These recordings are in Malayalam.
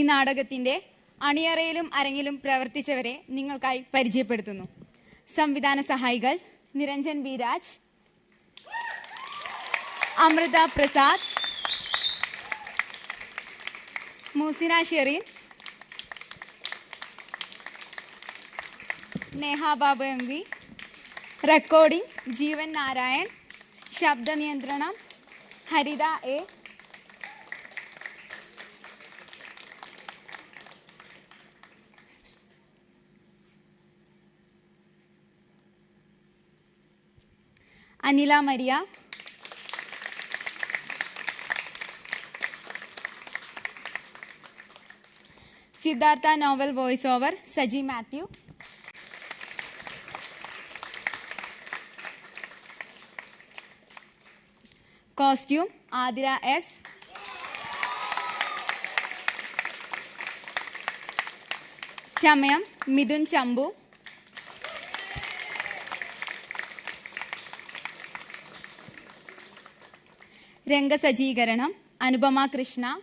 ഈ നാടകത്തിന്റെ അണിയറയിലും അരങ്ങിലും പ്രവർത്തിച്ചവരെ നിങ്ങൾക്കായി പരിചയപ്പെടുത്തുന്നു. സംവിധാന സഹായികൾ Niranjan B Raj Amrita Prasad Musina Shereen Neha Babu M V recording Jeevan Narayan ശബ്ദ നിയന്ത്രണം Haritha A Anila Maria Siddhartha novel voice over Saji Mathew costume Athira S Chamayam Mithun Champu രംഗസജ്ജീകരണം Anupama Krishna.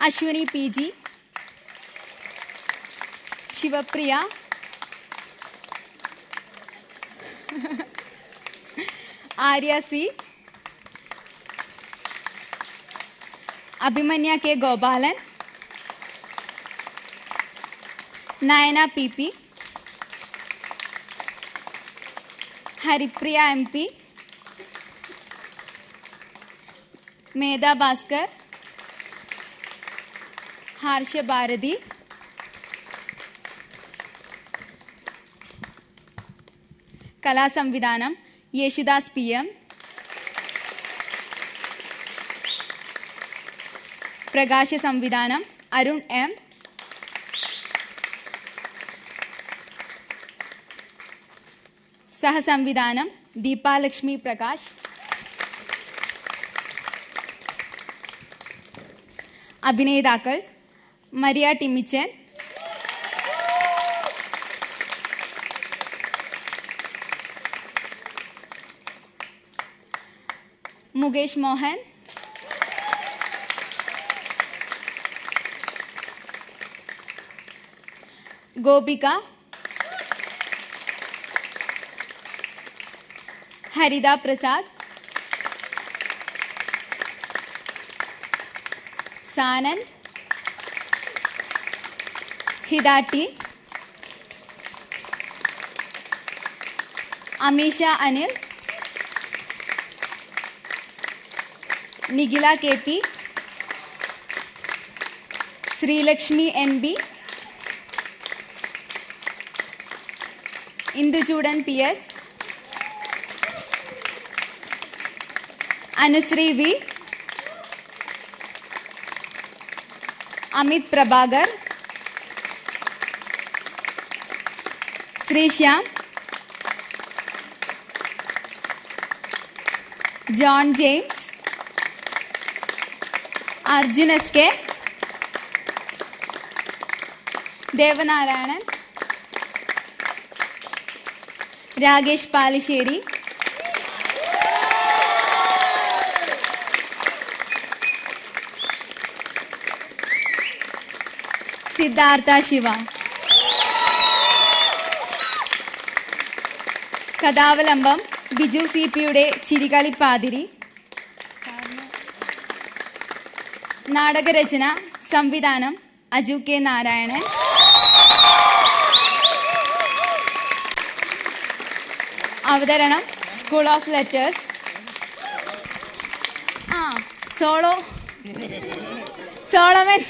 Ashwini P G. Shivapriya. Arya C. Abhimanyu K Gopalan. Nayana P P. Haripriya M P Medha Bhaskar Harsha Bharati കലാസംവിധാനം Yesudas P M പ്രകാശ സംവിധാനം അരുൺ എം സഹസംവിധാനം ദീപാലക്ഷ്മി പ്രകാശ് അഭിനേതാക്കൾ മരിയ ടിമിച്ചൻ മുകേഷ് മോഹൻ ഗോപിക ഹരിത Prasad Sanand ഹിദാട്ടി Ameesha Anil Nikhila K P Sreelakshmi N B Induchoodan P S Anusree V Amit Prabhakar Sreesyam John James Arjun S K Devanarayanan Rakesh Palissery Siddhartha Shiva. കഥാവലംബം Biju C പിയുടെ ചിരികളിപ്പാതിരി നാടകരചന സംവിധാനം അജു കെ നാരായണൻ. അവതരണം സ്കൂൾ ഓഫ് ലെറ്റേഴ്സ്. ആ സോളോ. സോളമൻ.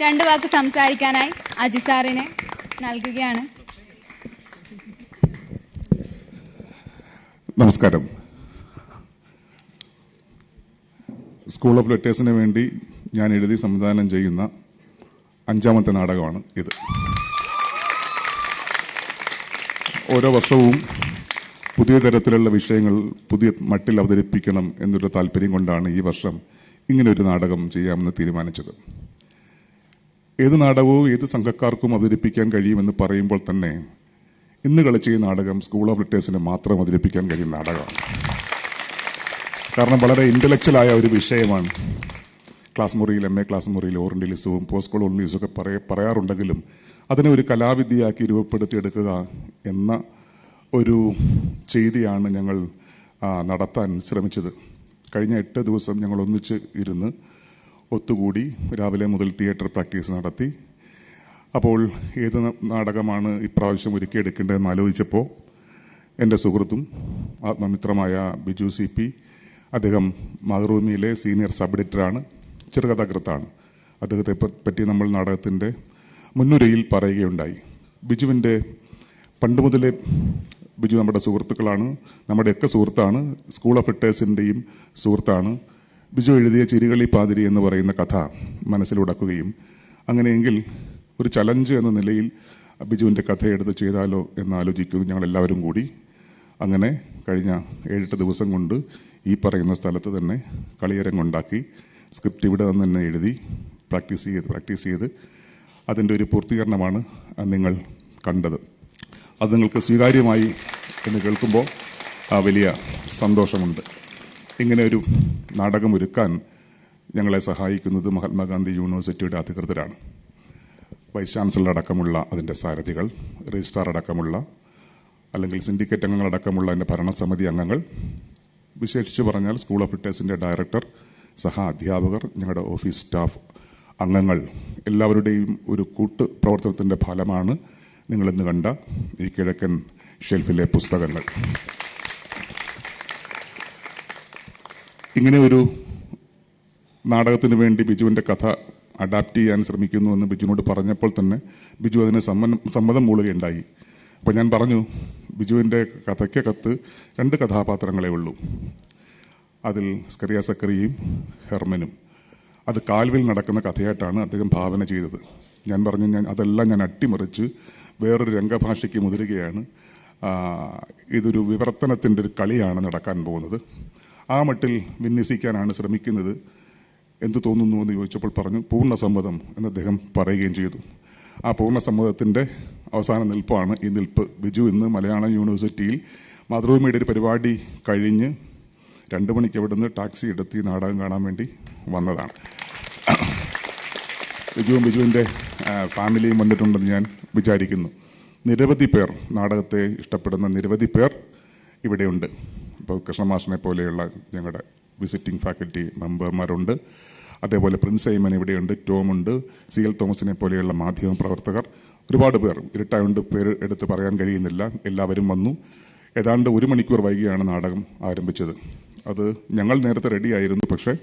രണ്ട് വാക്ക് സംസാരിക്കാനായി അജി സാറിനെ നൽകുകയാണ്. നമസ്കാരം. സ്കൂൾ ഓഫ് ലെറ്റേഴ്സിന് വേണ്ടി ഞാൻ എഴുതി സംവിധാനം ചെയ്യുന്ന അഞ്ചാമത്തെ നാടകമാണ് ഇത്. ഓരോ വർഷവും പുതിയ തരത്തിലുള്ള വിഷയങ്ങൾ പുതിയ മട്ടിൽ അവതരിപ്പിക്കണം എന്നൊരു താല്പര്യം കൊണ്ടാണ് ഈ വർഷം ഇങ്ങനെ ഒരു നാടകം ചെയ്യാമെന്ന് തീരുമാനിച്ചത്. ഏത് നാടകവും ഏത് സംഘക്കാർക്കും അവതരിപ്പിക്കാൻ കഴിയുമെന്ന് പറയുമ്പോൾ തന്നെ ഇന്ന് കളിച്ച ഈ നാടകം സ്കൂൾ ഓഫ് ലിറ്റേഴ്സിന് മാത്രം അവതരിപ്പിക്കാൻ കഴിയുന്ന നാടകമാണ്. കാരണം വളരെ ഇന്റലക്ച്വലായ ഒരു വിഷയമാണ്. ക്ലാസ് മുറിയിൽ എം എ ക്ലാസ് മുറിയിൽ ഓറിയന്റലിസവും പോസ്റ്റ് കൊളോണിയലിസവും ഒക്കെ പറയ പറയാറുണ്ടെങ്കിലും അതിനെ ഒരു കലാവിദ്യയാക്കി രൂപപ്പെടുത്തിയെടുക്കുക എന്ന ഒരു ചെയ്തിയാണ് ഞങ്ങൾ നടത്താൻ ശ്രമിച്ചത്. കഴിഞ്ഞ എട്ട് ദിവസം ഞങ്ങൾ ഒന്നിച്ച് ഇരുന്ന് ഒത്തുകൂടി രാവിലെ മുതൽ തിയേറ്റർ പ്രാക്ടീസ് നടത്തി. അപ്പോൾ ഏത് നാടകമാണ് ഇപ്രാവശ്യം ഒരുക്കിയെടുക്കേണ്ടതെന്ന് ആലോചിച്ചപ്പോൾ എന്റെ സുഹൃത്തും ആത്മമിത്രമായ ബിജു സി പി അദ്ദേഹം മാതൃഭൂമിയിലെ സീനിയർ സബ് എഡിറ്ററാണ് ചെറുകഥാകൃത്താണ്. അദ്ദേഹത്തെ പറ്റി നമ്മൾ നാടകത്തിന്റെ മുൻനുരയിൽ പറയുകയുണ്ടായി. ബിജുവിന്റെ പണ്ട് മുതലേ ബിജു നമ്മുടെ സുഹൃത്തുക്കളാണ് നമ്മുടെയൊക്കെ സുഹൃത്താണ് സ്കൂൾ ഓഫ് ഇട്ടേഴ്സിന്റെയും സുഹൃത്താണ്. ബിജു എഴുതിയ ചിരികളി പാതിരി എന്ന് പറയുന്ന കഥ മനസ്സിലുടക്കുകയും അങ്ങനെയെങ്കിൽ ഒരു ചലഞ്ച് എന്ന നിലയിൽ ബിജുവിന്റെ കഥ എടുത്ത് ചെയ്താലോ എന്ന് ആലോചിക്കുന്നു ഞങ്ങളെല്ലാവരും കൂടി. അങ്ങനെ കഴിഞ്ഞ ഏഴെട്ട് ദിവസം കൊണ്ട് ഈ പറയുന്ന സ്ഥലത്ത് തന്നെ കളിയരങ്ങുണ്ടാക്കി സ്ക്രിപ്റ്റ് ഇവിടെ നിന്ന് തന്നെ എഴുതി പ്രാക്ടീസ് ചെയ്ത് പ്രാക്ടീസ് ചെയ്ത് അതിന്റെ ഒരു പൂർത്തീകരണമാണ് നിങ്ങൾ കണ്ടത്. അത് നിങ്ങൾക്ക് സ്വീകാര്യമായി എന്ന് കേൾക്കുമ്പോൾ വലിയ സന്തോഷമുണ്ട്. ഇങ്ങനെ ഒരു നാടകം ഒരുക്കാൻ ഞങ്ങളെ സഹായിക്കുന്നത് മഹാത്മാഗാന്ധി യൂണിവേഴ്സിറ്റിയുടെ അധികൃതരാണ്. വൈസ് ചാൻസലർ അടക്കമുള്ള അതിന്റെ സാരഥികൾ രജിസ്ട്രാർ അടക്കമുള്ള അല്ലെങ്കിൽ സിൻഡിക്കേറ്റ് അംഗങ്ങളടക്കമുള്ള അതിന്റെ ഭരണസമിതി അംഗങ്ങൾ. വിശേഷിച്ച് പറഞ്ഞാൽ സ്കൂൾ ഓഫ് ഇട്ടേഴ്സിന്റെ ഡയറക്ടർ സഹ അധ്യാപകർ ഞങ്ങളുടെ ഓഫീസ് സ്റ്റാഫ് അംഗങ്ങൾ എല്ലാവരുടെയും ഒരു കൂട്ട് പ്രവർത്തനത്തിന്റെ ഫലമാണ് നിങ്ങളിന്ന് കണ്ട ഈ കിഴക്കൻ ഷെൽഫിലെ പുസ്തകങ്ങൾ. ഇങ്ങനെ ഒരു നാടകത്തിന് വേണ്ടി ബിജുവിന്റെ കഥ അഡാപ്റ്റ് ചെയ്യാൻ ശ്രമിക്കുന്നു എന്ന് ബിജുവിനോട് പറഞ്ഞപ്പോൾ തന്നെ ബിജു അതിന് സമ്മതം സമ്മതം മൂളുകയുണ്ടായി. അപ്പോൾ ഞാൻ പറഞ്ഞു ബിജുവിന്റെ കഥയ്ക്കകത്ത് രണ്ട് കഥാപാത്രങ്ങളെ ഉള്ളൂ. അതിൽ സ്കറിയ സക്കറിയും ഹെർമനും. അത് കാൽവിൽ നടക്കുന്ന കഥയായിട്ടാണ് അദ്ദേഹം ഭാവന ചെയ്തത്. ഞാൻ പറഞ്ഞു ഞാൻ അതെല്ലാം ഞാൻ അട്ടിമറിച്ച് വേറൊരു രംഗഭാഷയ്ക്ക് മുതിരുകയാണ്. ഇതൊരു വിവർത്തനത്തിന്റെ ഒരു കളിയാണ് നടക്കാൻ പോകുന്നത്. ആ മട്ടിൽ വിന്യസിക്കാനാണ് ശ്രമിക്കുന്നത് എന്ത് തോന്നുന്നു എന്ന് ചോദിച്ചപ്പോൾ പറഞ്ഞു പൂർണ സമ്മതം എന്ന് അദ്ദേഹം പറയുകയും ചെയ്തു. ആ പൂർണ സമ്മതത്തിന്റെ അവസാന നിൽപ്പാണ് ഈ നിൽപ്പ്. ബിജു ഇന്ന് മലയാളം യൂണിവേഴ്സിറ്റിയിൽ മാതൃഭൂമിയുടെ ഒരു പരിപാടി കഴിഞ്ഞ് രണ്ട് മണിക്ക് അവിടുന്ന് ടാക്സി എടുത്ത് നാടകം കാണാൻ വേണ്ടി വന്നതാണ്. ബിജുവും ബിജുവിന്റെ ഫാമിലിയും വന്നിട്ടുണ്ടെന്ന് ഞാൻ വിചാരിക്കുന്നു. നിരവധി പേർ നാടകത്തെ ഇഷ്ടപ്പെടുന്ന നിരവധി പേർ ഇവിടെയുണ്ട്. ഇപ്പോൾ കൃഷ്ണമാഷിനെ പോലെയുള്ള ഞങ്ങളുടെ വിസിറ്റിംഗ് ഫാക്കൽറ്റി മെമ്പർമാരുണ്ട് അതേപോലെ പ്രിൻസ് ഐമൻ ഇവിടെയുണ്ട് ടോമുണ്ട് സി എൽ തോമസിനെ പോലെയുള്ള മാധ്യമ പ്രവർത്തകർ. ഒരുപാട് പേർ ഇരട്ടായുണ്ട് പേര് എടുത്ത് പറയാൻ കഴിയുന്നില്ല എല്ലാവരും വന്നു. ഏതാണ്ട് ഒരു മണിക്കൂർ വൈകിയാണ് നാടകം ആരംഭിച്ചത്. അത് ഞങ്ങൾ നേരത്തെ റെഡിയായിരുന്നു പക്ഷേ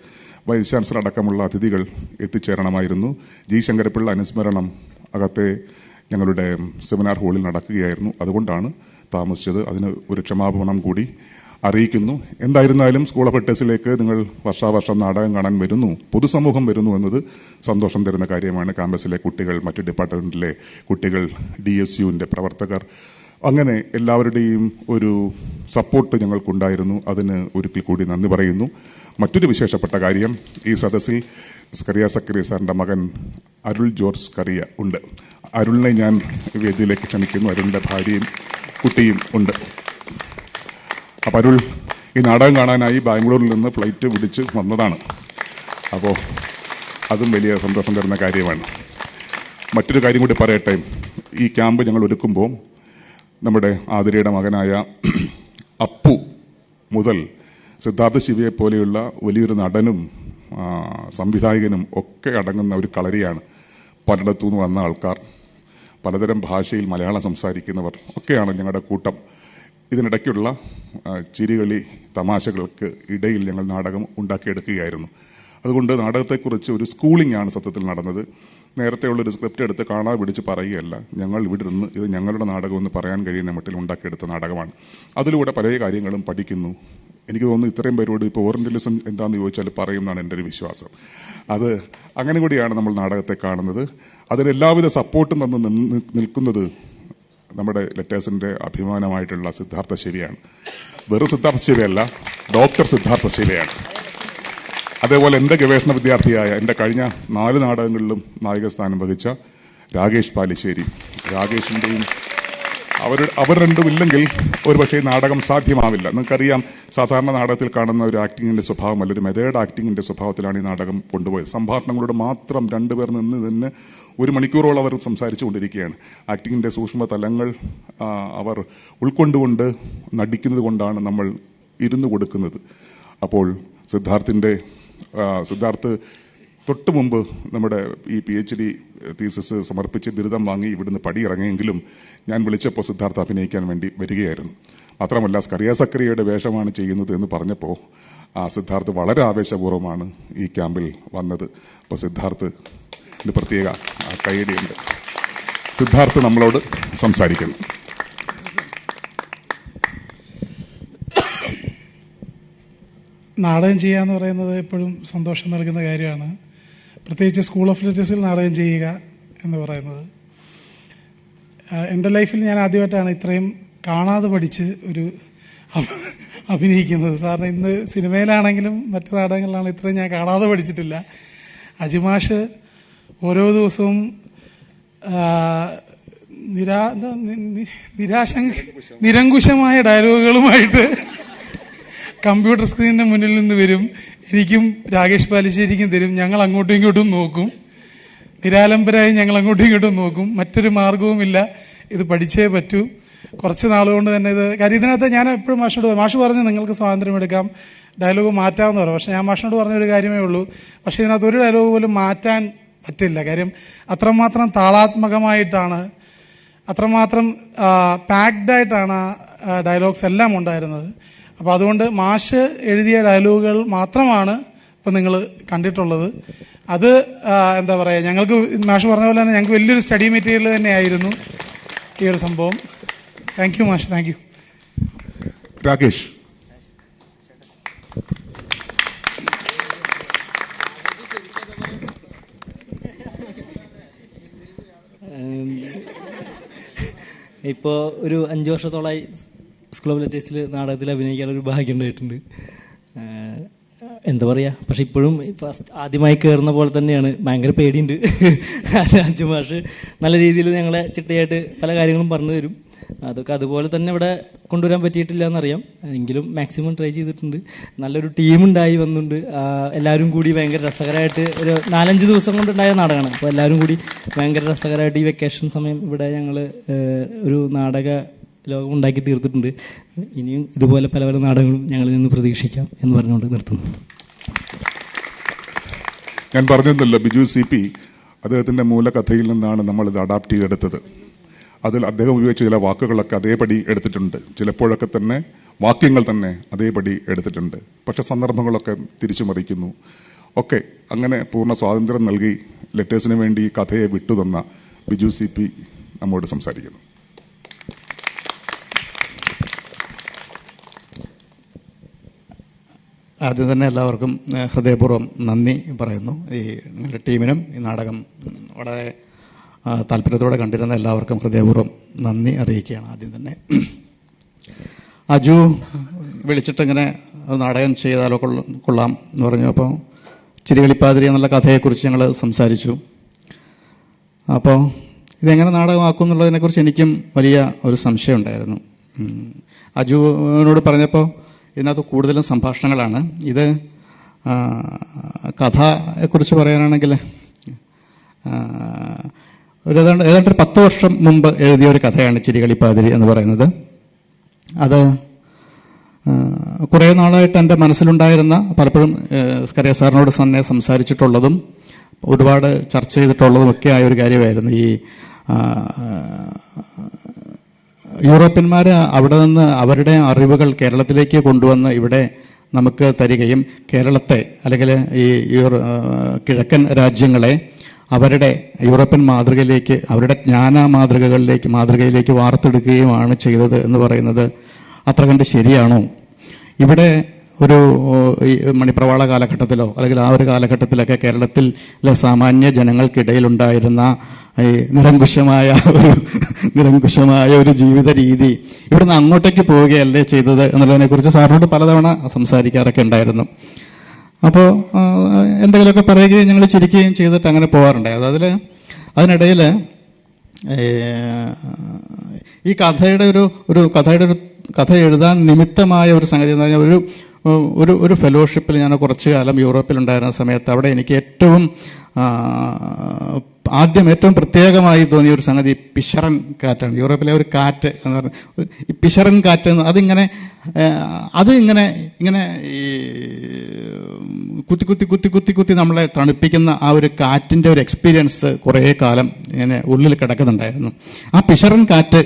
വൈസ് ചാൻസലർ അടക്കമുള്ള അതിഥികൾ എത്തിച്ചേരണമായിരുന്നു. ജി ശങ്കരപ്പിള്ള അനുസ്മരണം അകത്തെ ഞങ്ങളുടെ സെമിനാർ ഹാളിൽ നടക്കുകയായിരുന്നു. അതുകൊണ്ടാണ് താമസിച്ചത്. അതിന് ഒരു ക്ഷമാപണം കൂടി. അറിയിക്കുന്നു. എന്തായിരുന്നാലും സ്കൂൾ ഓഫ് എട്ടേഴ്സിലേക്ക് നിങ്ങൾ വർഷാവർഷം നാടകം കാണാൻ വരുന്നു. പൊതുസമൂഹം വരുന്നു എന്നത് സന്തോഷം തരുന്ന കാര്യമാണ്. ക്യാമ്പസിലെ കുട്ടികൾ മറ്റ് ഡിപ്പാർട്ട്മെന്റിലെ കുട്ടികൾ ഡി എസ് യുവിന്റെ പ്രവർത്തകർ അങ്ങനെ എല്ലാവരുടെയും ഒരു സപ്പോർട്ട് ഞങ്ങൾക്കുണ്ടായിരുന്നു. അതിന് ഒരിക്കൽ കൂടി നന്ദി പറയുന്നു. മറ്റൊരു വിശേഷപ്പെട്ട കാര്യം ഈ സദസ്സിൽ സ്കറിയ സക്കറിയ സാറിന്റെ മകൻ അരുൾ ജോർജ് സ്കറിയ ഉണ്ട്. അരുളിനെ ഞാൻ വേദിയിലേക്ക് ക്ഷണിക്കുന്നു. അരുളിന്റെ ഭാര്യയും കുട്ടിയും ഉണ്ട്. അപ്പം അരുൾ ഈ നാടകം കാണാനായി ബാംഗ്ലൂരിൽ നിന്ന് ഫ്ലൈറ്റ് പിടിച്ച് വന്നതാണ്. അപ്പോൾ അതും വലിയ സന്തോഷം തരുന്ന കാര്യമാണ്. മറ്റൊരു കാര്യം കൂടി പറയട്ടെ. ഈ ക്യാമ്പ് ഞങ്ങൾ ഒരുക്കുമ്പോൾ നമ്മുടെ ആതിരയുടെ മകനായ അപ്പു മുതൽ സിദ്ധാർത്ഥ ശിവയെ പോലെയുള്ള വലിയൊരു നടനും സംവിധായകനും ഒക്കെ അടങ്ങുന്ന ഒരു കളരിയാണ് പലയിടത്തു നിന്ന് വന്ന ആൾക്കാർ. പലതരം ഭാഷയിൽ മലയാളം സംസാരിക്കുന്നവർ ഒക്കെയാണ് ഞങ്ങളുടെ കൂട്ടം. ഇതിനിടയ്ക്കുള്ള ചിരികളി തമാശകൾക്ക് ഇടയിൽ ഞങ്ങൾ നാടകം ഉണ്ടാക്കിയെടുക്കുകയായിരുന്നു. അതുകൊണ്ട് നാടകത്തെക്കുറിച്ച് ഒരു സ്കൂളിംഗ് ആണ് സത്യത്തിൽ നടന്നത്. നേരത്തെയുള്ളൊരു സ്ക്രിപ്റ്റ് എടുത്ത് കാണാ പിടിച്ച് പറയുകയല്ല. ഞങ്ങൾ ഇവിടെ നിന്ന് ഇത് ഞങ്ങളുടെ നാടകമെന്ന് പറയാൻ കഴിയുന്ന മട്ടിൽ ഉണ്ടാക്കിയെടുത്ത നാടകമാണ്. അതിലൂടെ പല കാര്യങ്ങളും പഠിക്കുന്നു. എനിക്ക് തോന്നുന്നു ഇത്രയും പേരോട് ഇപ്പോൾ ഓറിയന്റലിസം എന്താണെന്ന് ചോദിച്ചാൽ പറയുമെന്നാണ് എന്റെ ഒരു വിശ്വാസം. അത് അങ്ങനെ കൂടിയാണ് നമ്മൾ നാടകത്തെ കാണുന്നത്. അതിന് എല്ലാവിധ സപ്പോർട്ടും തന്ന് നിൽക്കുന്നത് നമ്മുടെ ലെറ്റേഴ്സിന്റെ അഭിമാനമായിട്ടുള്ള സിദ്ധാർത്ഥ ശിവയാണ്. വെറും സിദ്ധാർത്ഥ ശിവയല്ല ഡോക്ടർ സിദ്ധാർത്ഥ ശിവയാണ്. അതേപോലെ എന്റെ ഗവേഷണ വിദ്യാർത്ഥിയായ എന്റെ കഴിഞ്ഞ നാല് നാടകങ്ങളിലും നായകസ്ഥാനം വഹിച്ച രാകേഷ് പാലിശ്ശേരി. രാകേഷിന്റെയും അവർ അവർ രണ്ടും ഇല്ലെങ്കിൽ ഒരുപക്ഷേ ഈ നാടകം സാധ്യമാവില്ല. നിങ്ങൾക്കറിയാം സാധാരണ നാടകത്തിൽ കാണുന്ന ഒരു ആക്ടിങ്ങിന്റെ സ്വഭാവമല്ല ഒരു മെതേഡ് ആക്ടിങ്ങിന്റെ സ്വഭാവത്തിലാണ് ഈ നാടകം കൊണ്ടുപോയത്. സംഭാഷണങ്ങളോട് മാത്രം രണ്ടുപേർ നിന്ന് നിന്ന് ഒരു മണിക്കൂറോളം അവർ സംസാരിച്ചു കൊണ്ടിരിക്കുകയാണ്. ആക്ടിങ്ങിന്റെ സൂക്ഷ്മ തലങ്ങൾ അവർ ഉൾക്കൊണ്ടുകൊണ്ട് നടിക്കുന്നത് കൊണ്ടാണ് നമ്മൾ ഇരുന്ന് കൊടുക്കുന്നത്. അപ്പോൾ സിദ്ധാർത്ഥിന്റെ സിദ്ധാർത്ഥ് തൊട്ട് മുമ്പ് നമ്മുടെ ഈ പി എച്ച് ഡി തീസസ് സമർപ്പിച്ച് ബിരുദം വാങ്ങി ഇവിടുന്ന് പടിയിറങ്ങിയെങ്കിലും ഞാൻ വിളിച്ചപ്പോൾ സിദ്ധാർത്ഥ അഭിനയിക്കാൻ വേണ്ടി വരികയായിരുന്നു. മാത്രമല്ല സ്കറിയ സക്രിയയുടെ വേഷമാണ് ചെയ്യുന്നത് എന്ന് പറഞ്ഞപ്പോൾ ആ സിദ്ധാർത്ഥ് വളരെ ആവേശപൂർവമാണ് ഈ ക്യാമ്പിൽ വന്നത്. അപ്പോൾ സിദ്ധാർത്ഥ് പ്രത്യേക കൈയടിയുണ്ട്. സിദ്ധാർത്ഥ് നമ്മളോട് സംസാരിക്കുന്നു. നാടകം ചെയ്യുക എന്ന് പറയുന്നത് എപ്പോഴും സന്തോഷം നൽകുന്ന കാര്യമാണ്. പ്രത്യേകിച്ച് സ്കൂൾ ഓഫ് ലിറ്ററസിൽ നാടകം ചെയ്യുക എന്ന് പറയുന്നത്. എന്റെ ലൈഫിൽ ഞാൻ ആദ്യമായിട്ടാണ് ഇത്രയും കാണാതെ പഠിച്ച് ഒരു അഭ- അഭിനയിക്കുന്നത്. സാറിന് ഇന്ന് സിനിമയിലാണെങ്കിലും മറ്റു നാടകങ്ങളിലാണ് ഇത്രയും ഞാൻ കാണാതെ പഠിച്ചിട്ടില്ല. അജിമാഷ് ഓരോ ദിവസവും നിരാ എന്താ, നി- നി- നിരാശങ്ക നിരങ്കുശമായ ഡയലോഗുകളുമായിട്ട് കമ്പ്യൂട്ടർ സ്ക്രീനിന്റെ മുന്നിൽ നിന്ന് വരും. എനിക്കും രാകേഷ് പാലിശ്ശേരിക്കും തരും. ഞങ്ങൾ അങ്ങോട്ടും ഇങ്ങോട്ടും നോക്കും. നിരാലംബരായി ഞങ്ങൾ അങ്ങോട്ടും ഇങ്ങോട്ടും നോക്കും. മറ്റൊരു മാർഗവുമില്ല. ഇത് പഠിച്ചേ പറ്റൂ. കുറച്ച് നാളുകൊണ്ട് തന്നെ ഇത് കാര്യം ഇതിനകത്ത് ഞാൻ എപ്പോഴും മാഷിനോട് മാഷ് പറഞ്ഞ് നിങ്ങൾക്ക് സ്വാതന്ത്ര്യം എടുക്കാം. ഡയലോഗ് മാറ്റാമെന്ന് പറഞ്ഞു പക്ഷേ ഞാൻ മാഷിനോട് പറഞ്ഞ ഒരു കാര്യമേ ഉള്ളൂ. പക്ഷേ ഇതിനകത്ത് ഒരു ഡയലോഗ് പോലും മാറ്റാൻ പറ്റില്ല. കാര്യം അത്രമാത്രം താളാത്മകമായിട്ടാണ് അത്രമാത്രം പാക്ഡായിട്ടാണ് ഡയലോഗ്സ് എല്ലാം ഉണ്ടായിരുന്നത്. അപ്പോൾ അതുകൊണ്ട് മാഷ് എഴുതിയ ഡയലോഗുകൾ മാത്രമാണ് ഇപ്പം നിങ്ങൾ കണ്ടിട്ടുള്ളത്. അത് എന്താ പറയുക ഞങ്ങൾക്ക് മാഷ് പറഞ്ഞ പോലെ തന്നെ ഞങ്ങൾക്ക് വലിയൊരു സ്റ്റഡി മെറ്റീരിയൽ തന്നെയായിരുന്നു ഈ ഒരു സംഭവം. താങ്ക് യു മാഷ്. Thank you Rakesh. ഇപ്പോൾ ഒരു അഞ്ച് വർഷത്തോളമായി സ്കൂൾ ഓഫ് ലെറ്റേഴ്സിൽ നാടകത്തിൽ അഭിനയിക്കാൻ ഒരു ഭാഗ്യം ഉണ്ടായിട്ടുണ്ട്. എന്താ പറയുക പക്ഷെ ഇപ്പോഴും ഫസ്റ്റ് ആദ്യമായി കയറുന്ന പോലെ തന്നെയാണ്. ഭയങ്കര പേടിയുണ്ട്. അഞ്ചു മാഷ് നല്ല രീതിയിൽ ഞങ്ങളെ ചിട്ടയായിട്ട് പല കാര്യങ്ങളും പറഞ്ഞു തരും. അതൊക്കെ അതുപോലെ തന്നെ ഇവിടെ കൊണ്ടുവരാൻ പറ്റിയിട്ടില്ല എന്നറിയാം എങ്കിലും മാക്സിമം ട്രൈ ചെയ്തിട്ടുണ്ട്. നല്ലൊരു ടീം ഉണ്ടായി വന്നുണ്ട് എല്ലാവരും കൂടി ഭയങ്കര രസകരമായിട്ട് ഒരു നാലഞ്ച് ദിവസം കൊണ്ടുണ്ടായ നാടകമാണ്. അപ്പോൾ എല്ലാവരും കൂടി ഭയങ്കര രസകരമായിട്ട് ഈ വെക്കേഷൻ സമയം ഇവിടെ ഞങ്ങൾ ഒരു നാടക ലോകം ഉണ്ടാക്കി തീർത്തിട്ടുണ്ട്. ഇനിയും ഇതുപോലെ പല പല നാടകങ്ങളും ഞങ്ങളിൽ നിന്ന് പ്രതീക്ഷിക്കാം എന്ന് പറഞ്ഞുകൊണ്ട് നിർത്തുന്നു. ഞാൻ പറഞ്ഞിരുന്നല്ലോ ബിജു സി പി അദ്ദേഹത്തിന്റെ മൂലകഥയിൽ നിന്നാണ് നമ്മളിത് അഡാപ്റ്റ് ചെയ്തെടുത്തത്. അതിൽ അദ്ദേഹം ഉപയോഗിച്ച ചില വാക്കുകളൊക്കെ അതേപടി എടുത്തിട്ടുണ്ട്. ചിലപ്പോഴൊക്കെ തന്നെ വാക്യങ്ങൾ തന്നെ അതേപടി എടുത്തിട്ടുണ്ട്. പക്ഷെ സന്ദർഭങ്ങളൊക്കെ തിരിച്ചു മറിക്കുന്നു ഒക്കെ അങ്ങനെ പൂർണ സ്വാതന്ത്ര്യം നൽകി ലെറ്റേഴ്സിന് വേണ്ടി കഥയെ വിട്ടുതന്ന ബിജു സി പി നമ്മോട് സംസാരിക്കുന്നു. ആദ്യം തന്നെ എല്ലാവർക്കും ഹൃദയപൂർവം നന്ദി പറയുന്നു. ഈ നിങ്ങളുടെ ടീമിനും ഈ നാടകം വളരെ താല്പര്യത്തോടെ കണ്ടിരുന്ന എല്ലാവർക്കും ഹൃദയപൂർവം നന്ദി അറിയിക്കുകയാണ് ആദ്യം തന്നെ. അജു വിളിച്ചിട്ട് ഇങ്ങനെ നാടകം ചെയ്താലോ കൊള്ള- എന്ന് പറഞ്ഞു. അപ്പോൾ ചിരികളിപ്പാതിരി എന്നുള്ള കഥയെക്കുറിച്ച് ഞങ്ങൾ സംസാരിച്ചു. അപ്പോൾ ഇതെങ്ങനെ നാടകമാക്കും എന്നുള്ളതിനെക്കുറിച്ച് എനിക്കും വലിയ ഒരു സംശയം ഉണ്ടായിരുന്നു ഉം. അജുവിനോട് പറഞ്ഞപ്പോൾ ഇതിനകത്ത് കൂടുതലും സംഭാഷണങ്ങളാണ്. ഇത് കഥയെക്കുറിച്ച് പറയാനാണെങ്കിൽ ഒരു ഏതാണ്ട് ഏതാണ്ട് ഒരു പത്ത് വർഷം മുമ്പ് എഴുതിയ ഒരു കഥയാണ് ചിരികളിപ്പാതിരി എന്ന് പറയുന്നത്. അത് കുറേ നാളായിട്ട് എന്റെ മനസ്സിലുണ്ടായിരുന്ന പലപ്പോഴും സ്കറിയ സാറിനോട് തന്നെ സംസാരിച്ചിട്ടുള്ളതും ഒരുപാട് ചർച്ച ചെയ്തിട്ടുള്ളതും ഒക്കെ ആയ ഒരു കാര്യമായിരുന്നു ഈ യൂറോപ്യന്മാർ അവിടെ നിന്ന് അവരുടെ അറിവുകൾ കേരളത്തിലേക്ക് കൊണ്ടുവന്ന് ഇവിടെ നമുക്ക് തരികയും കേരളത്തെ അല്ലെങ്കിൽ ഈ കിഴക്കൻ രാജ്യങ്ങളെ അവരുടെ യൂറോപ്യൻ മാതൃകയിലേക്ക് അവരുടെ ജ്ഞാന മാതൃകകളിലേക്ക് മാതൃകയിലേക്ക് വാർത്തെടുക്കുകയുമാണ് ചെയ്തത് എന്ന് പറയുന്നത് അത്ര കണ്ട് ശരിയാണോ? ഇവിടെ ഒരു മണിപ്രവാള കാലഘട്ടത്തിലോ അല്ലെങ്കിൽ ആ ഒരു കാലഘട്ടത്തിലൊക്കെ കേരളത്തിലെ സാമാന്യ ജനങ്ങൾക്കിടയിലുണ്ടായിരുന്ന ഈ നിരങ്കുശമായ ഒരു നിരങ്കുശമായ ഒരു ജീവിത രീതി ഇവിടുന്ന് അങ്ങോട്ടേക്ക് പോവുകയല്ലേ ചെയ്തത് എന്നുള്ളതിനെ കുറിച്ച് സാറിനോട് പലതവണ സംസാരിക്കാറൊക്കെ ഉണ്ടായിരുന്നു. അപ്പോൾ എന്തെങ്കിലുമൊക്കെ പറയുകയും ഞങ്ങൾ ചിരിക്കുകയും ചെയ്തിട്ട് അങ്ങനെ പോകാറുണ്ടായത് അതിൽ അതിനിടയിൽ ഈ കഥയുടെ ഒരു ഒരു കഥയുടെ ഒരു കഥ എഴുതാൻ നിമിത്തമായ ഒരു സംഗതി എന്ന് പറഞ്ഞാൽ ഒരു ഒരു ഒരു ഫെലോഷിപ്പിൽ ഞാൻ കുറച്ചു കാലം യൂറോപ്പിലുണ്ടായിരുന്ന സമയത്ത് അവിടെ എനിക്ക് ഏറ്റവും ആദ്യം ഏറ്റവും പ്രത്യേകമായി തോന്നിയ ഒരു സംഗതി പിഷറൻ കാറ്റാണ്. യൂറോപ്പിലെ ഒരു കാറ്റ് എന്ന് പറഞ്ഞ ഈ പിഷറൻ കാറ്റ് അതിങ്ങനെ അത് ഇങ്ങനെ ഇങ്ങനെ ഈ കുത്തി കുത്തി കുത്തി കുത്തി കുത്തി നമ്മളെ തണുപ്പിക്കുന്ന ആ ഒരു കാറ്റിന്റെ ഒരു എക്സ്പീരിയൻസ് കുറേ കാലം ഇങ്ങനെ ഉള്ളിൽ കിടക്കുന്നുണ്ടായിരുന്നു. ആ പിഷറൻ കാറ്റ്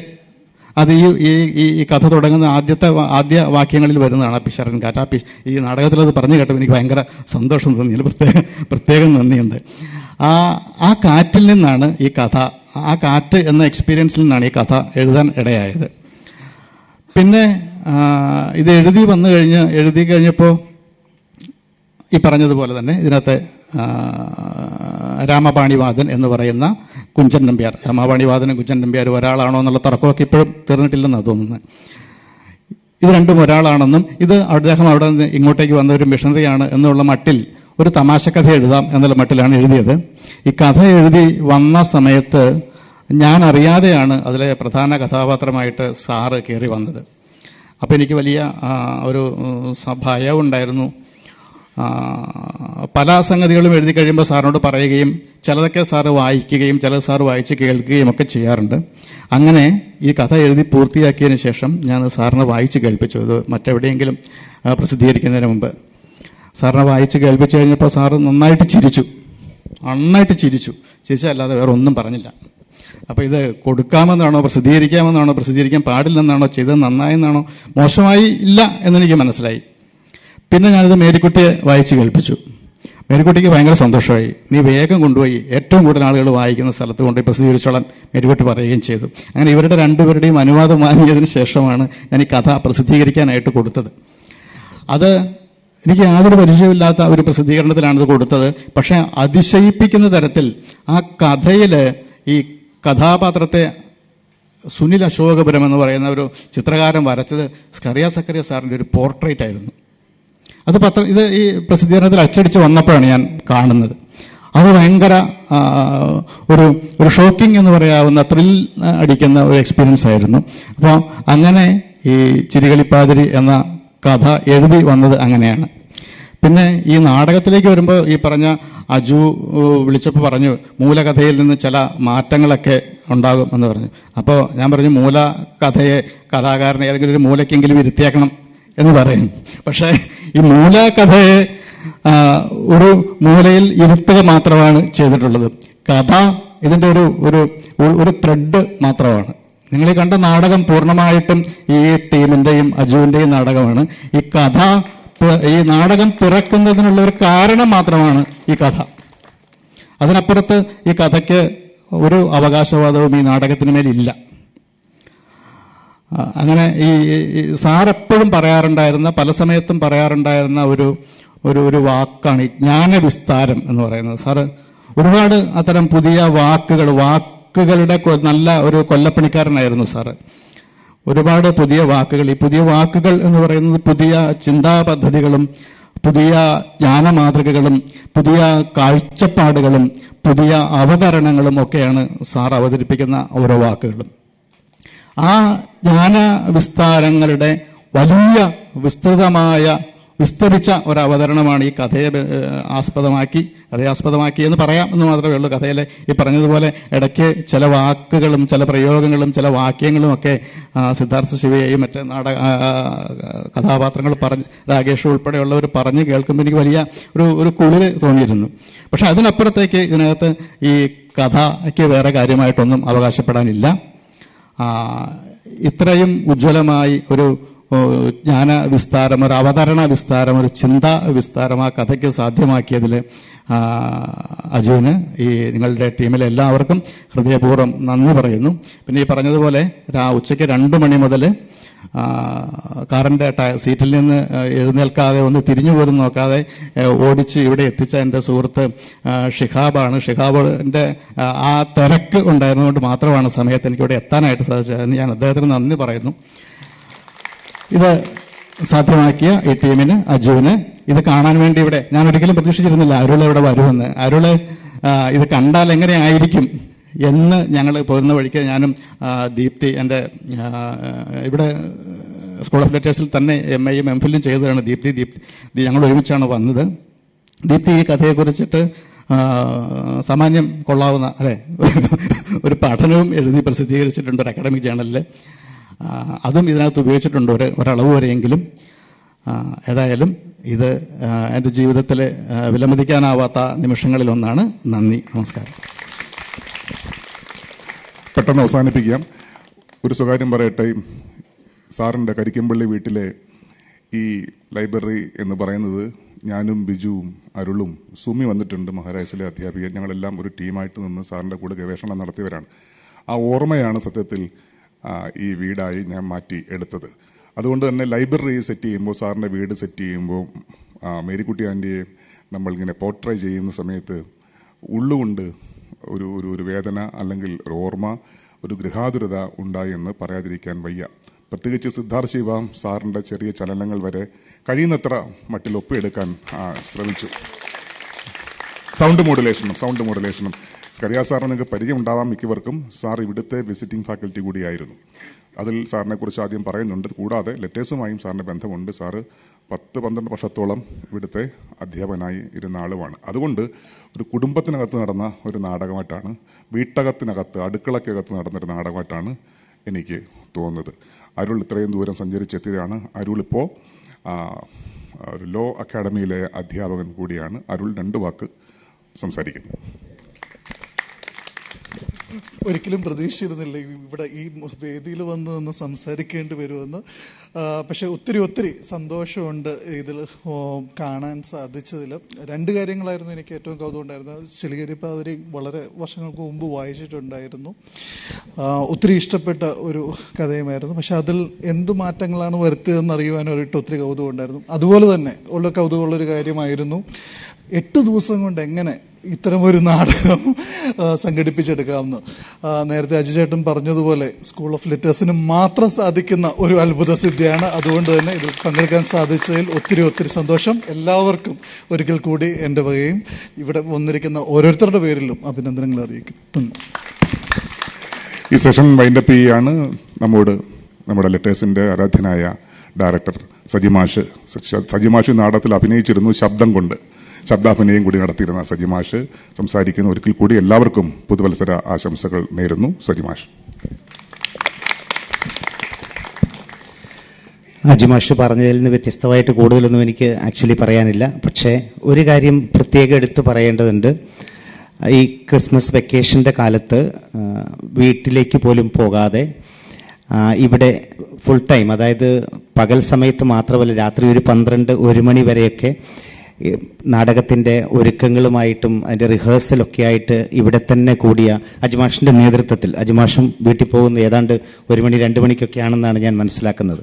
അത് ഈ ഈ ഈ- കഥ തുടങ്ങുന്ന ആദ്യത്തെ ആദ്യ വാക്യങ്ങളിൽ വരുന്നതാണ് ആ പിഷറൻ കാറ്റ്. ആ പി ഈ നാടകത്തിൽ അത് പറഞ്ഞു കേട്ടപ്പോൾ എനിക്ക് ഭയങ്കര സന്തോഷം തോന്നി. പ്രത്യേക പ്രത്യേകം നന്ദിയുണ്ട്. ആ ആ കാറ്റിൽ നിന്നാണ് ഈ കഥ ആ കാറ്റ് എന്ന എക്സ്പീരിയൻസിൽ നിന്നാണ് ഈ കഥ എഴുതാൻ ഇടയായത്. പിന്നെ ഇത് എഴുതി വന്നു കഴിഞ്ഞ് എഴുതി കഴിഞ്ഞപ്പോൾ ഈ പറഞ്ഞതുപോലെ തന്നെ ഇതിനകത്തെ രാമപാണിവാദൻ എന്ന് പറയുന്ന കുഞ്ചൻ നമ്പ്യാർ രാമപാണിവാദനും കുഞ്ചൻ നമ്പ്യാരും ഒരാളാണോ എന്നുള്ള തർക്കമൊക്കെ ഇപ്പോഴും തീർന്നിട്ടില്ലെന്നാണ് തോന്നുന്നത്. ഇത് രണ്ടും ഒരാളാണെന്നും ഇത് അദ്ദേഹം അവിടെ നിന്ന് ഇങ്ങോട്ടേക്ക് വന്ന ഒരു മിഷണറിയാണ് എന്നുള്ള മട്ടിൽ ഒരു തമാശ കഥ എഴുതാം എന്നുള്ള മട്ടിലാണ് എഴുതിയത്. ഈ കഥ എഴുതി വന്ന സമയത്ത് ഞാൻ അറിയാതെയാണ് അതിലെ പ്രധാന കഥാപാത്രമായിട്ട് സാറ് കയറി വന്നത്. അപ്പോൾ എനിക്ക് വലിയ ഒരു ഭയമുണ്ടായിരുന്നു പല സംഗതികളും എഴുതി കഴിയുമ്പോൾ സാറിനോട് പറയുകയും ചിലതൊക്കെ സാറ് വായിക്കുകയും ചിലത് സാർ വായിച്ച് കേൾക്കുകയും ഒക്കെ ചെയ്യാറുണ്ട്. അങ്ങനെ ഈ കഥ എഴുതി പൂർത്തിയാക്കിയതിന് ശേഷം ഞാൻ സാറിനെ വായിച്ച് കേൾപ്പിച്ചു. അത് മറ്റെവിടെയെങ്കിലും പ്രസിദ്ധീകരിക്കുന്നതിന് മുമ്പ്. സാറിനെ വായിച്ച് കേൾപ്പിച്ചു കഴിഞ്ഞപ്പോൾ സാറ് നന്നായിട്ട് ചിരിച്ചു. നന്നായിട്ട് ചിരിച്ചു. ചിരിച്ചല്ലാതെ വേറെ ഒന്നും പറഞ്ഞില്ല. അപ്പോൾ ഇത് കൊടുക്കാമെന്നാണോ പ്രസിദ്ധീകരിക്കാമെന്നാണോ പ്രസിദ്ധീകരിക്കാൻ പാടില്ലെന്നാണോ ചെയ്തത് നന്നായെന്നാണോ മോശമായി ഇല്ല എന്നെനിക്ക് മനസ്സിലായി. പിന്നെ ഞാനിത് മേരിക്കുട്ടിയെ വായിച്ച് കേൾപ്പിച്ചു. മേരിക്കുട്ടിക്ക് ഭയങ്കര സന്തോഷമായി. നീ വേഗം കൊണ്ടുപോയി ഏറ്റവും കൂടുതൽ ആളുകൾ വായിക്കുന്ന സ്ഥലത്ത് കൊണ്ടുപോയി പ്രസിദ്ധീകരിച്ചോളാൻ മേരിക്കുട്ടി പറയുകയും ചെയ്തു. അങ്ങനെ ഇവരുടെ രണ്ടുപേരുടെയും അനുവാദം വാങ്ങിയതിന് ശേഷമാണ് ഞാൻ ഈ കഥ പ്രസിദ്ധീകരിക്കാനായിട്ട് കൊടുത്തത്. അത് എനിക്ക് യാതൊരു പരിചയമില്ലാത്ത ഒരു പ്രസിദ്ധീകരണത്തിലാണിത് കൊടുത്തത്. പക്ഷെ അതിശയിപ്പിക്കുന്ന തരത്തിൽ ആ കഥയിൽ ഈ കഥാപാത്രത്തെ സുനിൽ അശോകപുരം എന്ന് പറയുന്ന ഒരു ചിത്രകാരൻ വരച്ചത് സ്കറിയ സക്കറിയ സാറിന്റെ ഒരു പോർട്രേറ്റ് ആയിരുന്നു. അത് പത്ര ഇത് ഈ പ്രസിദ്ധീകരണത്തിൽ അച്ചടിച്ച് വന്നപ്പോഴാണ് ഞാൻ കാണുന്നത്. അത് ഭയങ്കര ഒരു ഒരു ഷോക്കിംഗ് എന്ന് പറയാവുന്ന ത്രിൽ അടിക്കുന്ന ഒരു എക്സ്പീരിയൻസ് ആയിരുന്നു. അപ്പോൾ അങ്ങനെ ഈ ചിരികളിപ്പാതിരി എന്ന കഥ എഴുതി വന്നത് അങ്ങനെയാണ്. പിന്നെ ഈ നാടകത്തിലേക്ക് വരുമ്പോൾ ഈ പറഞ്ഞ അജു വിളിച്ചപ്പോൾ പറഞ്ഞു മൂലകഥയിൽ നിന്ന് ചില മാറ്റങ്ങളൊക്കെ ഉണ്ടാകും എന്ന് പറഞ്ഞു. അപ്പോൾ ഞാൻ പറഞ്ഞു മൂലകഥയെ കഥാകാരനെ ഏതെങ്കിലും ഒരു മൂലക്കെങ്കിലും ഇരുത്തിയേക്കണം എന്ന് പറയും. പക്ഷേ ഈ മൂലകഥയെ ഒരു മൂലയിൽ ഇരുത്തുക മാത്രമാണ് ചെയ്തിട്ടുള്ളത്. കഥ ഇതിന്റെ ഒരു ഒരു ഒരു ത്രെഡ് മാത്രമാണ്. നിങ്ങൾ ഈ കണ്ട നാടകം പൂർണമായിട്ടും ഈ ടീമിന്റെയും അജുവിന്റെയും നാടകമാണ്. ഈ കഥ ഈ നാടകം തുറക്കുന്നതിനുള്ള ഒരു കാരണം മാത്രമാണ് ഈ കഥ. അതിനപ്പുറത്ത് ഈ കഥയ്ക്ക് ഒരു അവകാശവാദവും ഈ നാടകത്തിന് മേലില്ല അങ്ങനെ ഈ സാറെപ്പോഴും പറയാറുണ്ടായിരുന്ന പല സമയത്തും പറയാറുണ്ടായിരുന്ന ഒരു ഒരു ഒരു വാക്കാണ് ഈ ജ്ഞാനവിസ്താരം എന്ന് പറയുന്നത്. സാറ് ഒരുപാട് അത്തരം പുതിയ വാക്കുകൾ വാക്കുകളുടെ നല്ല ഒരു കൊല്ലപ്പണിക്കാരനായിരുന്നു സാറ്. ഒരുപാട് പുതിയ വാക്കുകൾ. ഈ പുതിയ വാക്കുകൾ എന്ന് പറയുന്നത് പുതിയ ചിന്താ പദ്ധതികളും പുതിയ ജ്ഞാന മാതൃകകളും പുതിയ കാഴ്ചപ്പാടുകളും പുതിയ അവതരണങ്ങളും ഒക്കെയാണ് സാർ അവതരിപ്പിക്കുന്ന ഓരോ വാക്കുകളും. ആ ജ്ഞാന വിസ്താരങ്ങളുടെ വലിയ വിസ്തൃതമായ വിസ്തരിച്ച ഒരു അവതരണമാണ് ഈ കഥയെ ആസ്പദമാക്കി കഥയെ ആസ്പദമാക്കി എന്ന് പറയാം എന്ന് മാത്രമേ ഉള്ളൂ. കഥയിലെ ഈ പറഞ്ഞതുപോലെ ഇടയ്ക്ക് ചില വാക്കുകളും ചില പ്രയോഗങ്ങളും ചില വാക്യങ്ങളും ഒക്കെ സിദ്ധാർത്ഥ ശിവയെയും മറ്റ് നാടക കഥാപാത്രങ്ങൾ പറഞ്ഞ് രാകേഷ് ഉൾപ്പെടെയുള്ളവർ പറഞ്ഞ് കേൾക്കുമ്പോൾ എനിക്ക് വലിയ ഒരു ഒരു കുളിര് തോന്നിയിരുന്നു. പക്ഷെ അതിനപ്പുറത്തേക്ക് ഇതിനകത്ത് ഈ കഥയ്ക്ക് വേറെ കാര്യമായിട്ടൊന്നും അവകാശപ്പെടാനില്ല. ഇത്രയും ഉജ്ജ്വലമായി ഒരു ജ്ഞാന വിസ്താരം ഒരു അവതരണ വിസ്താരം ഒരു ചിന്താ വിസ്താരം ആ കഥയ്ക്ക് സാധ്യമാക്കിയതിൽ അജുവിന് ഈ നിങ്ങളുടെ ടീമിലെ എല്ലാവർക്കും ഹൃദയപൂർവം നന്ദി പറയുന്നു. പിന്നെ ഈ പറഞ്ഞതുപോലെ ഉച്ചയ്ക്ക് രണ്ട് മണി മുതൽ കാറിന്റെ സീറ്റിൽ നിന്ന് എഴുന്നേൽക്കാതെ ഒന്ന് തിരിഞ്ഞു പോലും നോക്കാതെ ഓടിച്ച് ഇവിടെ എത്തിച്ച എന്റെ സുഹൃത്ത് ഷിഹാബാണ്. ഷിഹാബിന്റെ ആ തിരക്ക് ഉണ്ടായിരുന്നതുകൊണ്ട് മാത്രമാണ് സമയത്ത് എനിക്കിവിടെ എത്താനായിട്ട് സാധിച്ചത്. ഞാൻ അദ്ദേഹത്തിന് നന്ദി പറയുന്നു. ഇത് സാധ്യമാക്കിയ ഈ ടീമിന് അജുവിന് ഇത് കാണാൻ വേണ്ടി ഇവിടെ ഞാൻ ഒരിക്കലും പ്രതീക്ഷിച്ചിരുന്നില്ല അരുളെ ഇവിടെ വരുമെന്ന്. അരുൾ ഇത് കണ്ടാൽ എങ്ങനെയായിരിക്കും എന്ന് ഞങ്ങൾ പോരുന്ന വഴിക്ക് ഞാനും ദീപ്തി എന്റെ ഇവിടെ സ്കൂൾ ഓഫ് ലെറ്റേഴ്സിൽ തന്നെ എം എയും എം ഫില്ലും ചെയ്തതാണ് ദീപ്തി. ദീപ്തി ഞങ്ങൾ ഒരുമിച്ചാണ് വന്നത്. ദീപ്തി ഈ കഥയെക്കുറിച്ചിട്ട് സാമാന്യം കൊള്ളാവുന്ന അല്ലേ ഒരു പഠനവും എഴുതി പ്രസിദ്ധീകരിച്ചിട്ടുണ്ട് ഒരു അക്കാഡമിക് ജേണലിൽ അതും ഇതിനകത്ത് ഉപയോഗിച്ചിട്ടുണ്ട് ഒരു ഒരളവ് വരെയെങ്കിലും. ഏതായാലും ഇത് എന്റെ ജീവിതത്തിലെ വിലമതിക്കാനാവാത്ത നിമിഷങ്ങളിലൊന്നാണ്. നന്ദി നമസ്കാരം. പെട്ടെന്ന് അവസാനിപ്പിക്കാം. ഒരു സ്വകാര്യം പറയട്ടെ. സാറിന്റെ കരിക്കമ്പള്ളി വീട്ടിലെ ഈ ലൈബ്രറി എന്ന് പറയുന്നത് ഞാനും ബിജുവും അരുളും സുമി വന്നിട്ടുണ്ട് മഹാരാഷ്ട്രയിലെ അധ്യാപിക ഞങ്ങളെല്ലാം ഒരു ടീമായിട്ട് നിന്ന് സാറിന്റെ കൂടെ ഗവേഷണം നടത്തിയവരാണ്. ആ ഓർമ്മയാണ് സത്യത്തിൽ ഈ വീടായി ഞാൻ മാറ്റി എടുത്തത്. അതുകൊണ്ട് തന്നെ ലൈബ്രറി സെറ്റ് ചെയ്യുമ്പോൾ സാറിന്റെ വീട് സെറ്റ് ചെയ്യുമ്പോൾ മേരിക്കുട്ടി ആന്റിയെ നമ്മളിങ്ങനെ പോർട്രൈ ചെയ്യുന്ന സമയത്ത് ഉള്ളുകൊണ്ട് ഒരു ഒരു ഒരു വേദന അല്ലെങ്കിൽ ഒരു ഓർമ്മ ഒരു ഗൃഹാതുരത ഉണ്ടായി എന്ന് പറയാതിരിക്കാൻ വയ്യ. പ്രത്യേകിച്ച് സിദ്ധാർത്ഥ ശിവ സാറിന്റെ ചെറിയ ചലനങ്ങൾ വരെ കഴിയുന്നത്ര മട്ടിൽ ഒപ്പിയെടുക്കാൻ ശ്രമിച്ചു. സൗണ്ട് മോഡുലേഷനും സൗണ്ട് മോഡുലേഷനും. സ്കറിയ സാറിന് നിങ്ങൾക്ക് പരിചയം ഉണ്ടാവാം മിക്കവർക്കും. സാർ ഇവിടുത്തെ വിസിറ്റിംഗ് ഫാക്കൽറ്റി കൂടിയായിരുന്നു. അതിൽ സാറിനെ കുറിച്ച് ആദ്യം പറയുന്നുണ്ട്. കൂടാതെ ലെറ്റേഴ്സുമായും സാറിന് ബന്ധമുണ്ട്. സാറ് പത്ത് പന്ത്രണ്ട് വർഷത്തോളം ഇവിടുത്തെ അധ്യാപകനായി ഇരുന്ന ആളുമാണ്. അതുകൊണ്ട് ഒരു കുടുംബത്തിനകത്ത് നടന്ന ഒരു നാടകമായിട്ടാണ് വീട്ടകത്തിനകത്ത് അടുക്കളക്കകത്ത് നടന്നൊരു നാടകമായിട്ടാണ് എനിക്ക് തോന്നുന്നത്. അരുൾ ഇത്രയും ദൂരം സഞ്ചരിച്ചെത്തിയതാണ് അരുൾ ഇപ്പോൾ ലോ അക്കാഡമിയിലെ അധ്യാപകൻ കൂടിയാണ്. അരുൾ രണ്ട് വാക്ക് സംസാരിക്കുന്നു. ഒരിക്കലും പ്രതീക്ഷിച്ചിരുന്നില്ല. ഇവിടെ ഈ വേദിയിൽ വന്ന് നിന്ന് സംസാരിക്കേണ്ടി വരുമെന്ന്. പക്ഷെ ഒത്തിരി ഒത്തിരി സന്തോഷമുണ്ട് ഇതിൽ കാണാൻ സാധിച്ചതിൽ. രണ്ട് കാര്യങ്ങളായിരുന്നു എനിക്ക് ഏറ്റവും കൗതുകം ഉണ്ടായിരുന്നത് ചെളിയേരി പാതിരി വളരെ വർഷങ്ങൾക്ക് മുമ്പ് വായിച്ചിട്ടുണ്ടായിരുന്നു. ഒത്തിരി ഇഷ്ടപ്പെട്ട ഒരു കഥയുമായിരുന്നു. പക്ഷെ അതിൽ എന്ത് മാറ്റങ്ങളാണ് വരുത്തിയതെന്ന് അറിയുവാനായിട്ട് ഒത്തിരി കൗതുകം ഉണ്ടായിരുന്നു അതുപോലെ തന്നെ ഉള്ള കൗതുകമുള്ളൊരു കാര്യമായിരുന്നു. എട്ട് ദിവസം കൊണ്ട് എങ്ങനെ ഇത്തരമൊരു നാടകം സംഘടിപ്പിച്ചെടുക്കാമെന്ന്. നേരത്തെ അജുചേട്ടൻ പറഞ്ഞതുപോലെ സ്കൂൾ ഓഫ് ലെറ്റേഴ്സിന് മാത്രം സാധിക്കുന്ന ഒരു അത്ഭുത സിദ്ധിയാണ്. അതുകൊണ്ട് തന്നെ ഇതിൽ പങ്കെടുക്കാൻ സാധിച്ചതിൽ ഒത്തിരി ഒത്തിരി സന്തോഷം. എല്ലാവർക്കും ഒരിക്കൽ കൂടി എന്റെ വകയും ഇവിടെ വന്നിരിക്കുന്ന ഓരോരുത്തരുടെ പേരിലും അഭിനന്ദനങ്ങൾ അറിയിക്കുന്നു ഈ സെഷൻ വൈൻഡപ്പ് ചെയ്യാണ് നമ്മോട് നമ്മുടെ ലെറ്റേഴ്സിന്റെ ആരാധ്യനായ ഡയറക്ടർ സജിമാഷ്. സജിമാഷ് നാടകത്തിൽ അഭിനയിച്ചിരുന്നു ശബ്ദം കൊണ്ട്. ശബ്ദാഭിനയം കൂടി നടത്തിയിരുന്ന സജിമാഷ് സംസാരിക്കുന്ന ഒരിക്കൽ കൂടി എല്ലാവർക്കും പുതുവത്സര ആശംസകൾ നേരുന്നു. സജിമാഷ് അജിമാഷ് പറഞ്ഞതിൽ നിന്ന് വ്യത്യസ്തമായിട്ട് കൂടുതലൊന്നും എനിക്ക് ആക്ച്വലി പറയാനില്ല. പക്ഷേ ഒരു കാര്യം പ്രത്യേകം എടുത്തു പറയേണ്ടതുണ്ട്. ഈ ക്രിസ്മസ് വെക്കേഷന്റെ കാലത്ത് വീട്ടിലേക്ക് പോലും പോകാതെ ഇവിടെ ഫുൾ ടൈം അതായത് പകൽ സമയത്ത് മാത്രമല്ല രാത്രി ഒരു പന്ത്രണ്ട് ഒരു മണി വരെയൊക്കെ നാടകത്തിന്റെ ഒരുക്കങ്ങളുമായിട്ടും അതിന്റെ റിഹേഴ്സലൊക്കെ ആയിട്ട് ഇവിടെ തന്നെ കൂടിയ അജ്മാഷിന്റെ നേതൃത്വത്തിൽ അജ്മാഷും വീട്ടിൽ പോകുന്ന ഏതാണ്ട് ഒരു മണി രണ്ട് മണിക്കൊക്കെയാണെന്നാണ് ഞാൻ മനസ്സിലാക്കുന്നത്.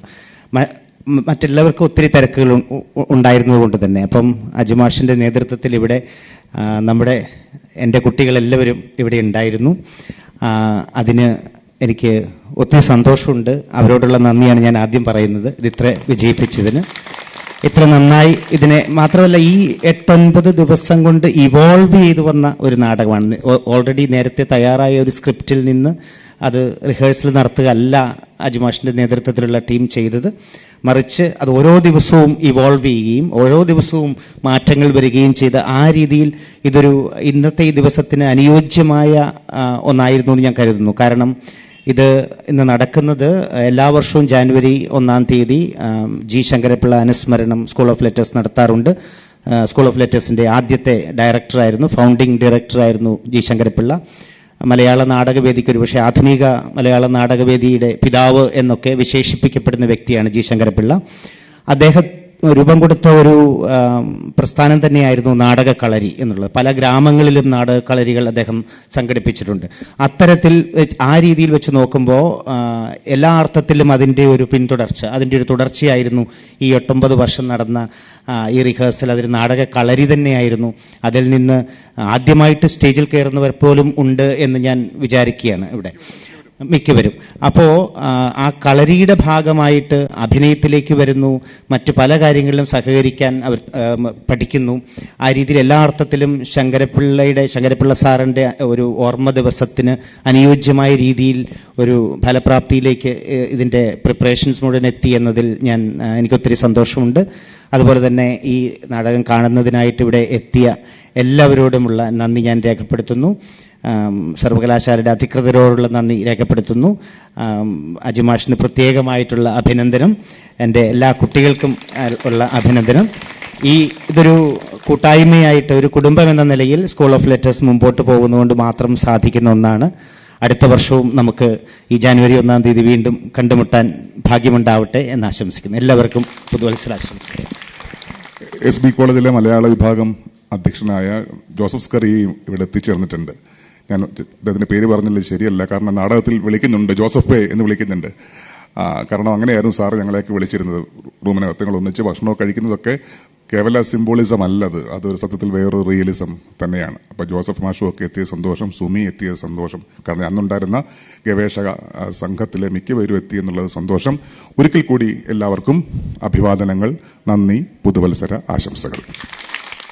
മറ്റെല്ലാവർക്കും ഒത്തിരി തിരക്കുകൾ ഉണ്ടായിരുന്നത് കൊണ്ട് തന്നെ. അപ്പം അജ്മാഷിന്റെ നേതൃത്വത്തിൽ ഇവിടെ നമ്മുടെ എന്റെ കുട്ടികളെല്ലാവരും ഇവിടെ ഉണ്ടായിരുന്നു. അതിന് എനിക്ക് ഒത്തിരി സന്തോഷമുണ്ട്. അവരോടുള്ള നന്ദിയാണ് ഞാൻ ആദ്യം പറയുന്നത്. ഇതിത്ര വിജയിപ്പിച്ചതിന്. ഇത്ര നന്നായി ഇതിനെ മാത്രമല്ല ഈ എട്ടൊൻപത് ദിവസം കൊണ്ട് ഇവോൾവ് ചെയ്തു വന്ന ഒരു നാടകമാണ്. ഓൾറെഡി നേരത്തെ തയ്യാറായ ഒരു സ്ക്രിപ്റ്റിൽ നിന്ന് അത് റിഹേഴ്സൽ നടത്തുക അല്ല അജുമാഷിന്റെ നേതൃത്വത്തിലുള്ള ടീം ചെയ്തത്. മറിച്ച് അത് ഓരോ ദിവസവും ഇവോൾവ് ചെയ്യുകയും ഓരോ ദിവസവും മാറ്റങ്ങൾ വരികയും ചെയ്ത ആ രീതിയിൽ ഇതൊരു ഇന്നത്തെ ഈ ദിവസത്തിന് അനുയോജ്യമായ ഒന്നായിരുന്നു എന്ന് ഞാൻ കരുതുന്നു. കാരണം ഇത് ഇന്ന് നടക്കുന്നത് എല്ലാ വർഷവും ജാനുവരി ഒന്നാം തീയതി ജി ശങ്കരപ്പിള്ള അനുസ്മരണം സ്കൂൾ ഓഫ് ലെറ്റേഴ്സ് നടത്താറുണ്ട്. സ്കൂൾ ഓഫ് ലെറ്റേഴ്സിന്റെ ആദ്യത്തെ ഡയറക്ടറായിരുന്നു ഫൗണ്ടിങ് ഡയറക്ടറായിരുന്നു ജി ശങ്കരപ്പിള്ള. മലയാള നാടകവേദിക്ക് ഒരുപക്ഷെ ആധുനിക മലയാള നാടകവേദിയുടെ പിതാവ് എന്നൊക്കെ വിശേഷിപ്പിക്കപ്പെടുന്ന വ്യക്തിയാണ് ജി ശങ്കരപ്പിള്ള. അദ്ദേഹം രൂപം കൊടുത്ത ഒരു പ്രസ്ഥാനം തന്നെയായിരുന്നു നാടകക്കളരി എന്നുള്ളത്. പല ഗ്രാമങ്ങളിലും നാടകക്കളരികൾ അദ്ദേഹം സംഘടിപ്പിച്ചിട്ടുണ്ട്. അത്തരത്തിൽ ആ രീതിയിൽ വെച്ച് നോക്കുമ്പോൾ എല്ലാ അർത്ഥത്തിലും അതിന്റെ ഒരു പിന്തുടർച്ച അതിന്റെ ഒരു തുടർച്ചയായിരുന്നു ഈ എട്ടൊമ്പത് വർഷം നടന്ന ഈ റിഹേഴ്സൽ അതൊരു നാടകക്കളരി തന്നെയായിരുന്നു. അതിൽ നിന്ന് ആദ്യമായിട്ട് സ്റ്റേജിൽ കയറുന്നവർ പോലും ഉണ്ട് എന്ന് ഞാൻ വിചാരിക്കുകയാണ് ഇവിടെ. മിക്കവരും. അപ്പോൾ ആ കളരിയുടെ ഭാഗമായിട്ട് അഭിനയത്തിലേക്ക് വരുന്നു മറ്റു പല കാര്യങ്ങളിലും സഹകരിക്കാൻ അവർ പഠിക്കുന്നു. ആ രീതിയിൽ എല്ലാ അർത്ഥത്തിലും ശങ്കരപ്പിള്ളയുടെ ശങ്കരപ്പിള്ള സാറിന്റെ ഒരു ഓർമ്മ ദിവസത്തിന് അനുയോജ്യമായ രീതിയിൽ ഒരു ഫലപ്രാപ്തിയിലേക്ക് ഇതിന്റെ പ്രിപ്പറേഷൻസ് മുഴുവൻ എത്തി എന്നതിൽ ഞാൻ എനിക്കൊത്തിരി സന്തോഷമുണ്ട്. അതുപോലെ തന്നെ ഈ നാടകം കാണുന്നതിനായിട്ട് ഇവിടെ എത്തിയ എല്ലാവരോടുമുള്ള നന്ദി ഞാൻ രേഖപ്പെടുത്തുന്നു. സർവകലാശാലയുടെ അധികൃതരോടുള്ള നന്ദി രേഖപ്പെടുത്തുന്നു. അജിമാഷിന് പ്രത്യേകമായിട്ടുള്ള അഭിനന്ദനം. എന്റെ എല്ലാ കുട്ടികൾക്കും ഉള്ള അഭിനന്ദനം. ഈ ഇതൊരു കൂട്ടായ്മയായിട്ട് ഒരു കുടുംബം എന്ന നിലയിൽ സ്കൂൾ ഓഫ് ലെറ്റേഴ്സ് മുമ്പോട്ട് പോകുന്നതുകൊണ്ട് മാത്രം സാധിക്കുന്ന ഒന്നാണ്. അടുത്ത വർഷവും നമുക്ക് ഈ ജാനുവരി ഒന്നാം തീയതി വീണ്ടും കണ്ടുമുട്ടാൻ ഭാഗ്യമുണ്ടാവട്ടെ എന്ന് ആശംസിക്കുന്നു. എല്ലാവർക്കും പുതുവത്സര ആശംസിക്കുന്നു എസ് ബി കോളേജിലെ മലയാള വിഭാഗം അധ്യക്ഷനായ ജോസഫ് സ്കറിയും ഇവിടെ എത്തിച്ചേർന്നിട്ടുണ്ട്. ഞാൻ അദ്ദേഹത്തിന്റെ പേര് പറഞ്ഞില്ല ശരിയല്ല. കാരണം നാടകത്തിൽ വിളിക്കുന്നുണ്ട് ജോസഫ് പേ എന്ന് വിളിക്കുന്നുണ്ട്. കാരണം അങ്ങനെയായിരുന്നു സാറ് ഞങ്ങളെയൊക്കെ വിളിച്ചിരുന്നത്. റൂമിനകത്ത് ഞങ്ങൾ ഒന്നിച്ച് ഭക്ഷണമൊക്കെ കഴിക്കുന്നതൊക്കെ കേവല സിംബോളിസം അല്ലത്. അതൊരു സത്യത്തിൽ വേറൊരു റിയലിസം തന്നെയാണ്. അപ്പോൾ ജോസഫ് മാഷും ഒക്കെ എത്തിയ സന്തോഷം സുമി എത്തിയ സന്തോഷം. കാരണം അന്നുണ്ടായിരുന്ന ഗവേഷക സംഘത്തിലെ മിക്കവരും എത്തി എന്നുള്ളത് സന്തോഷം. ഒരിക്കൽ കൂടി എല്ലാവർക്കും അഭിവാദനങ്ങൾ നന്ദി പുതുവത്സര ആശംസകൾ.